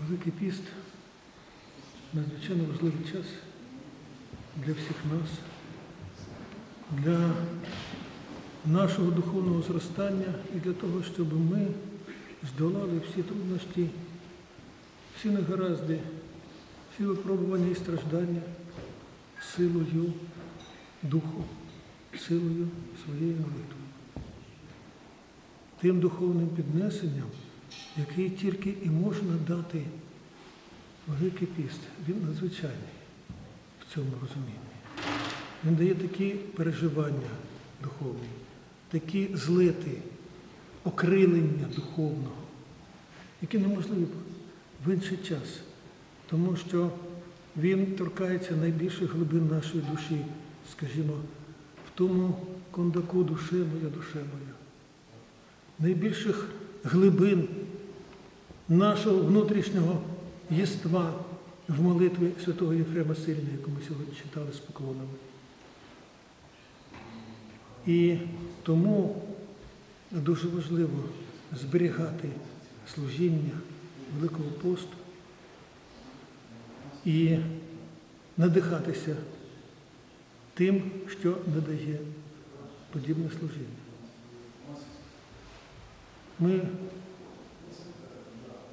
Великий піст надзвичайно важливий час для всіх нас, для нашого духовного зростання і для того, щоб ми здолали всі труднощі, всі негаразди, всі випробування і страждання силою Духу, силою своєї молитви. Тим духовним піднесенням, який тільки і можна дати Великий піст, він надзвичайний в цьому розумінні. Він дає такі переживання духовні, такі злети, окрилення духовного, які неможливі в інший час, тому що він торкається найбільших глибин нашої душі, скажімо, в тому кондаку душе моя, душе моя, найбільших глибин нашого внутрішнього єства в молитві святого Єфрема Сильного, яку ми сьогодні читали з поклонами. І тому дуже важливо зберігати служіння Великого посту і надихатися тим, що надає подібне служіння. Ми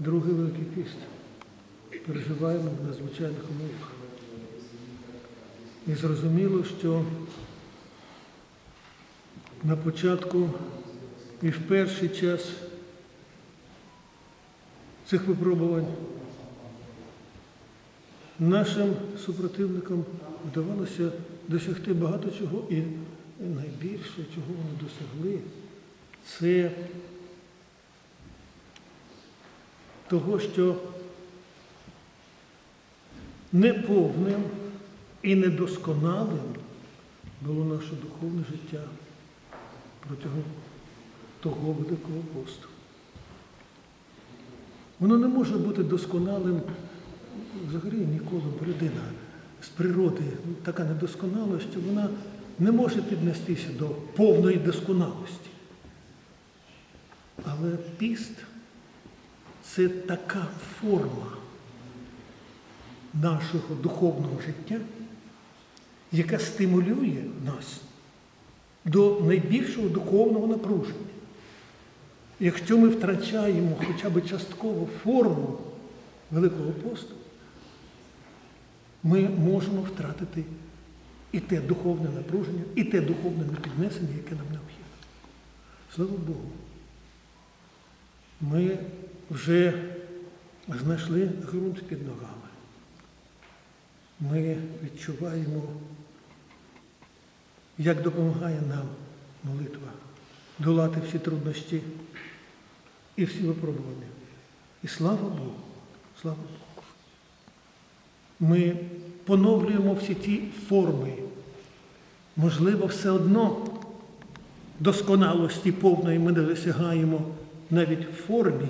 другий Великий піст переживаємо в надзвичайних умовах. І зрозуміло, що на початку і в перший час цих випробувань нашим супротивникам вдавалося досягти багато чого, і найбільше, чого вони досягли, це того, що неповним і недосконалим було наше духовне життя протягом того Великого посту. Воно не може бути досконалим взагалі ніколи, бо людина з природи така недосконала, що вона не може піднестися до повної досконалості. Але піст це така форма нашого духовного життя, яка стимулює нас до найбільшого духовного напруження. Якщо ми втрачаємо хоча б частково форму Великого посту, ми можемо втратити і те духовне напруження, і те духовне піднесення, яке нам необхідно. Слава Богу. Ми вже знайшли ґрунт під ногами. Ми відчуваємо, як допомагає нам молитва долати всі труднощі і всі випробування. І слава Богу, слава Богу. Ми поновлюємо всі ті форми. Можливо, все одно досконалості повної ми не досягаємо навіть в формі,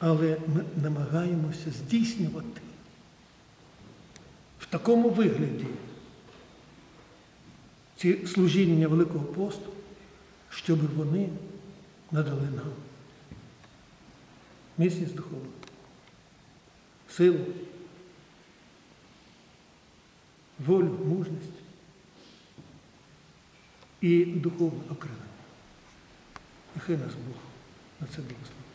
але ми намагаємося здійснювати в такому вигляді ці служіння Великого посту, щоб вони надали нам міцність духовну, силу, волю, мужність і духовне окрилення. Нехай нас Бог на це благословить.